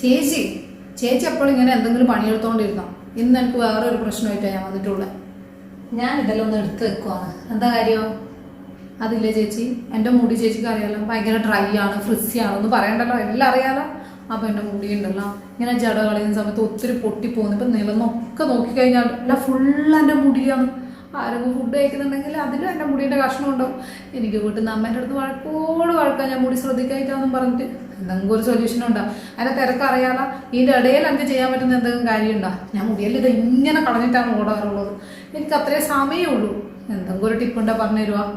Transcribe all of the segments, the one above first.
ചേച്ചി ചേച്ചി എപ്പോഴും ഇങ്ങനെ എന്തെങ്കിലും പണിയെടുത്തോണ്ടിരുന്നോ? ഇന്ന് എനിക്ക് വേറെ ഒരു പ്രശ്നമായിട്ടാണ് ഞാൻ വന്നിട്ടുള്ളത് ഞാൻ ഇതെല്ലാം ഒന്ന് എടുത്ത് വെക്കുവാണ്. എന്താ കാര്യം? അതില്ലേ ചേച്ചി? എന്റെ മുടി ചേച്ചിക്ക് അറിയാലോ ഭയങ്കര ഡ്രൈ ആണ് ഫ്രിസി ആണെന്ന് പറയണ്ടല്ലോ എല്ലാം അറിയാലോ. അപ്പൊ എന്റെ മുടി ഉണ്ടല്ലോ. ഇങ്ങനെ ജട കളയുന്ന സമയത്ത് ഒത്തിരി പൊട്ടി പൊട്ടിപ്പോകുന്നു. ഇപ്പൊ നിലന്നൊക്കെ നോക്കിക്കഴിഞ്ഞാൽ എല്ലാം ഫുള്ള് എന്റെ മുടിയാണ്. ആരെങ്കിലും ഫുഡ് കഴിക്കുന്നുണ്ടെങ്കിൽ അതിലും എന്റെ മുടിയുടെ കഷ്ണം ഉണ്ടാവും. എനിക്ക് വീട്ടിൽ നിന്ന് അമ്മേന്റെ അടുത്ത് വഴക്കോട് വഴക്കാൻ ഞാൻ മുടി ശ്രദ്ധിക്കായിട്ടാന്നും പറഞ്ഞിട്ട് എന്തെങ്കിലും ഒരു സൊല്യൂഷൻ ഉണ്ടാവും അതിന്റെ തിരക്കറിയാതെ ഇതിന്റെ ഇടയിൽ എനിക്ക് ചെയ്യാൻ പറ്റുന്ന എന്തെങ്കിലും കാര്യമുണ്ടോ? ഞാൻ മുടിയല്ല ഇത് ഇങ്ങനെ കളഞ്ഞിട്ടാണ് ഓടാറുള്ളത്. എനിക്ക് അത്രേ സമയമേ ഉള്ളൂ. എന്തെങ്കിലും ഒരു ടിപ്പ് ഉണ്ടോ പറഞ്ഞു തരുവാ?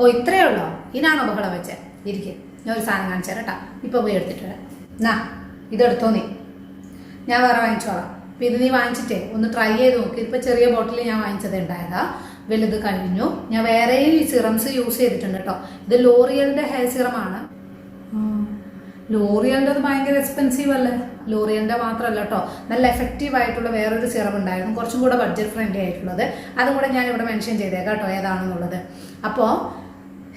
ഓ ഇത്രയേ ഉള്ളോ? ഇതിനാണോ ബഹളം വെച്ചേ. ഇരിക്കും. ഞാൻ ഒരു സാധനം കാണിച്ചു തരാം കേട്ടോ. ഇപ്പൊ പോയി എടുത്തിട്ട് വരാം. എന്നാ ഇതെടുത്തോ നീ. ഞാൻ വേറെ വാങ്ങിച്ചോളാം. അപ്പൊ ഇത് നീ വാങ്ങിച്ചിട്ടേ ഒന്ന് ട്രൈ ചെയ്ത് നോക്കി. ഇപ്പൊ ചെറിയ ബോട്ടിൽ ഞാൻ വാങ്ങിച്ചത് ഉണ്ടായതാ. വലുത് കഴിഞ്ഞു ഞാൻ വേറെയും സിറംസ് യൂസ് ചെയ്തിട്ടുണ്ട് കേട്ടോ ഇത് ലോറിയലിന്റെ ഹെയർ സിറമാണ് ലോറിയലിന്റെ ഭയങ്കര എക്സ്പെൻസീവ് അല്ലേ? ലോറിയലിന്റെ മാത്രമല്ല കേട്ടോ നല്ല എഫക്റ്റീവ് ആയിട്ടുള്ള വേറൊരു സിറം ഉണ്ടായിരുന്നു. കുറച്ചും കൂടെ ബഡ്ജറ്റ് ഫ്രണ്ട്ലി ആയിട്ടുള്ളത്. അതും കൂടെ ഞാൻ ഇവിടെ മെൻഷൻ ചെയ്തേക്കാം കേട്ടോ ഏതാണെന്നുള്ളത്. അപ്പോൾ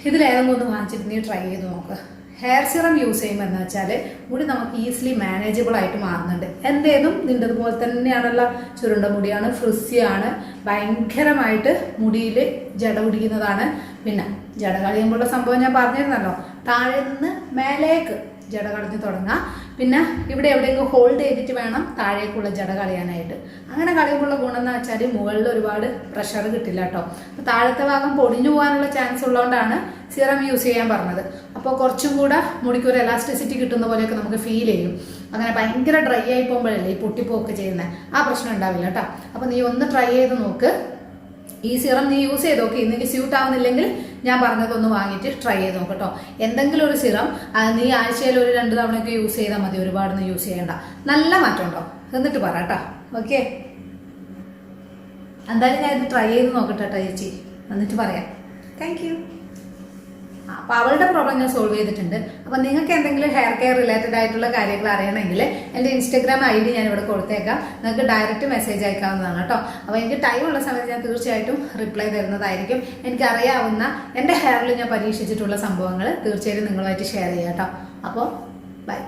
ഇതിലേതെങ്കിലും ഒന്ന് വാങ്ങിച്ചിട്ട് നീ ട്രൈ ചെയ്ത് നോക്ക്. ഹെയർ സിറം യൂസ് ചെയ്യുമ്പോൾ എന്ന് വെച്ചാൽ മുടി നമുക്ക് ഈസിലി മാനേജബിൾ ആയിട്ട് മാറുന്നുണ്ട്. എന്തേതും നിന്റെതുപോലെ തന്നെയാണല്ലോ. ചുരുണ്ട മുടിയാണ് ഫ്രിസിയാണ് ഭയങ്കരമായിട്ട് മുടിയിൽ ജട പിടിക്കുന്നതാണ്. പിന്നെ ജട കളയുമ്പോഴുള്ള സംഭവം ഞാൻ പറഞ്ഞിരുന്നല്ലോ. താഴെ നിന്ന് മേലേക്ക് ജട കളഞ്ഞ് തുടങ്ങാം. പിന്നെ ഇവിടെ എവിടെയെങ്കിലും ഹോൾഡ് ചെയ്തിട്ട് വേണം താഴേക്കുള്ള ജട കളയാനായിട്ട്. അങ്ങനെ കളയുമ്പോഴുള്ള ഗുണം എന്ന് വെച്ചാൽ മുകളിൽ ഒരുപാട് പ്രഷർ കിട്ടില്ല കേട്ടോ അപ്പോൾ താഴത്തെ ഭാഗം പൊടിഞ്ഞു പോകാനുള്ള ചാൻസ് ഉള്ളതുകൊണ്ടാണ് സിറം യൂസ് ചെയ്യാൻ പറഞ്ഞത്. അപ്പോൾ കുറച്ചും കൂടെ മുടിക്ക് ഒരു എലാസ്റ്റിസിറ്റി കിട്ടുന്ന പോലെയൊക്കെ നമുക്ക് ഫീൽ ചെയ്യും. അങ്ങനെ ഭയങ്കര ഡ്രൈ ആയി പോകുമ്പോഴല്ലേ ഈ പൊട്ടിപ്പോക്ക് ചെയ്യുന്നത് ആ പ്രശ്നം ഉണ്ടാവില്ല കേട്ടോ അപ്പോൾ നീ ഒന്ന് ട്രൈ ചെയ്ത് നോക്ക്. ഈ സിറം നീ യൂസ് ചെയ്ത് നോക്കി. നിനക്ക് സ്യൂട്ട് ആവുന്നില്ലെങ്കിൽ ഞാൻ പറഞ്ഞതൊന്ന് വാങ്ങിയിട്ട് ട്രൈ ചെയ്ത് നോക്കട്ടോ എന്തെങ്കിലും ഒരു സിറം നീ ആഴ്ചയിൽ ഒരു രണ്ട് തവണയൊക്കെ യൂസ് ചെയ്താൽ മതി. ഒരുപാടൊന്നും യൂസ് ചെയ്യണ്ട. നല്ല മാറ്റം ഉണ്ടോ? എന്നിട്ട് പറ ഓക്കെ? എന്തായാലും ഞാൻ ഇത് ട്രൈ ചെയ്ത് നോക്കട്ടെ കേട്ടോ ചേച്ചി. എന്നിട്ട് പറയാം. താങ്ക് അപ്പോൾ അവളുടെ പ്രോബ്ലം ഞാൻ സോൾവ് ചെയ്തിട്ടുണ്ട്. അപ്പോൾ നിങ്ങൾക്ക് എന്തെങ്കിലും ഹെയർ കെയർ റിലേറ്റഡ് ആയിട്ടുള്ള കാര്യങ്ങൾ അറിയണമെങ്കിൽ എന്റെ ഇൻസ്റ്റാഗ്രാം ഐ ഡി ഞാൻ ഇവിടെ കൊടുത്തേക്കാം. നിങ്ങൾക്ക് ഡയറക്റ്റ് മെസ്സേജ് അയക്കാവുന്നതാണ് കേട്ടോ. അപ്പോൾ എനിക്ക് ടൈം ഉള്ള സമയത്ത് ഞാൻ തീർച്ചയായിട്ടും റിപ്ലൈ തരുന്നതായിരിക്കും. എനിക്കറിയാവുന്ന എന്റെ ഹെയറിൽ ഞാൻ പരീക്ഷിച്ചിട്ടുള്ള സംഭവങ്ങൾ തീർച്ചയായിട്ടും നിങ്ങളുമായിട്ട് ഷെയർ ചെയ്യാം കേട്ടോ. അപ്പോൾ ബൈ